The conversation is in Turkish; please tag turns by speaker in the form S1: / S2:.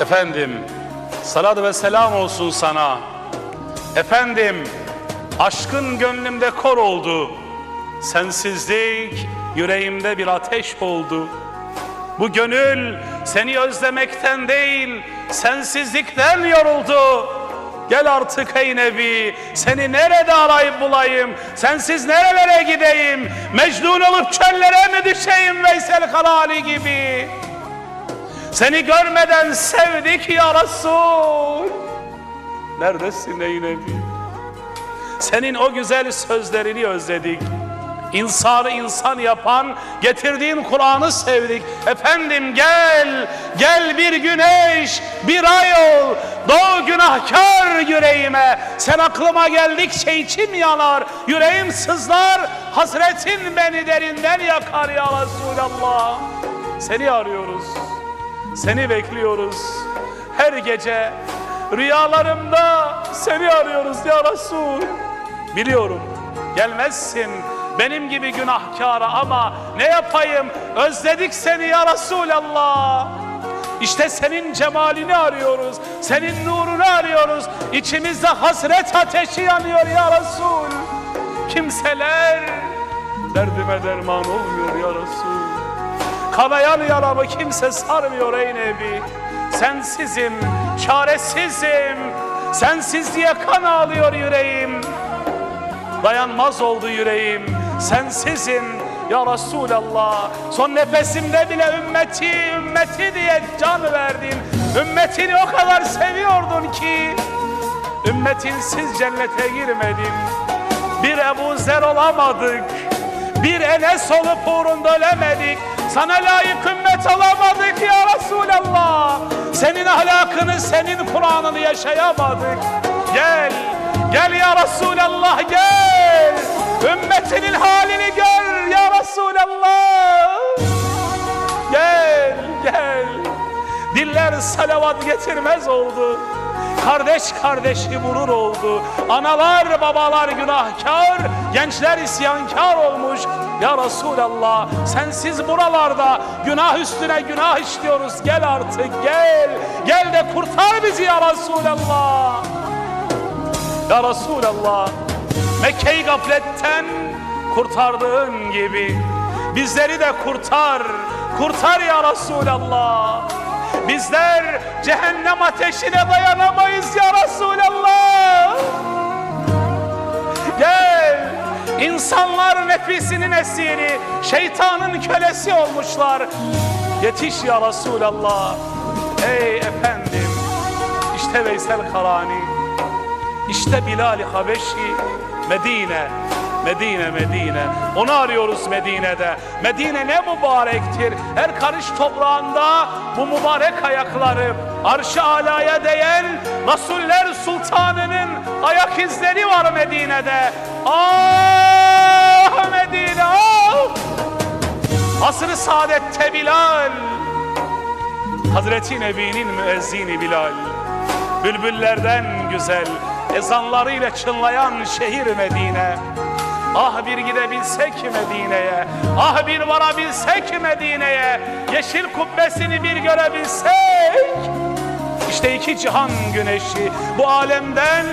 S1: Efendim, salat ve selam olsun sana. Efendim, aşkın gönlümde kor oldu. Sensizlik yüreğimde bir ateş oldu. Bu gönül seni özlemekten değil, sensizlikten yoruldu. Gel artık ey Nebi, seni nerede arayıp bulayım, sensiz nerelere gideyim, Mecnun olup çöllere mi düşeyim Veysel Karali gibi. Seni görmeden sevdik ya Resul. Neredesin ey Nebi? Senin o güzel sözlerini özledik. İnsanı insan yapan getirdiğin Kur'an'ı sevdik. Efendim gel, gel bir güneş, bir ay ol. Doğu günahkar yüreğime. Sen aklıma geldikçe içim yanar. Yüreğim sızlar. Hasretin beni derinden yakar ya Resulallah. Seni arıyoruz. Seni bekliyoruz. Her gece rüyalarımda seni arıyoruz ya Resul. Biliyorum gelmezsin benim gibi günahkara ama ne yapayım özledik seni ya Resulallah. İşte senin cemalini arıyoruz, senin nurunu arıyoruz. İçimizde hasret ateşi yanıyor ya Resul. Kimseler derdime derman olmuyor ya Resul. Kanayan yaramı kimse sarmıyor ey Nebi. Sensizim, çaresizim. Sensizliğe kan ağlıyor yüreğim. Dayanmaz oldu yüreğim. Sensizim ya Resulallah. Son nefesimde bile ümmeti, ümmeti diye can verdin. Ümmetini o kadar seviyordun ki. Ümmetinsiz cennete girmedin. Bir Ebu Zer olamadık. Bir Enes olup uğrunda ölemedik. Sana layık ümmet olamadık ya Resulallah. Senin ahlakını, senin Kur'an'ını yaşayamadık. Gel, gel ya Resulallah gel. Ümmetinin halini gör ya Resulallah. Gel, gel. Diller salavat getirmez oldu. Kardeş kardeşi vurur oldu. Analar babalar günahkar, gençler isyankar olmuş. Ya Resulallah sensiz buralarda günah üstüne günah işliyoruz. Gel artık gel. Gel de kurtar bizi ya Resulallah. Ya Resulallah Mekke'yi gafletten kurtardığın gibi bizleri de kurtar. Kurtar ya Resulallah. Bizler cehennem ateşine dayanamayız ya Resulallah. İnsanlar nefisinin esiri, şeytanın kölesi olmuşlar. Yetiş ya Resulallah. Ey efendim. İşte Veysel Karani. İşte Bilal-i Habeşi. Medine. Medine, Medine. Onu arıyoruz Medine'de. Medine ne mübarektir. Her karış toprağında bu mübarek ayakları arş-ı alaya değen Resuller Sultanı'nın ayak izleri var Medine'de. Ah Asr-ı saadette Bilal. Hazreti Nebi'nin müezzini Bilal. Bülbüllerden güzel, ezanlarıyla çınlayan şehir Medine. Ah bir gidebilsek Medine'ye, ah bir varabilsek Medine'ye, yeşil kubbesini bir görebilsek. İşte iki cihan güneşi bu alemden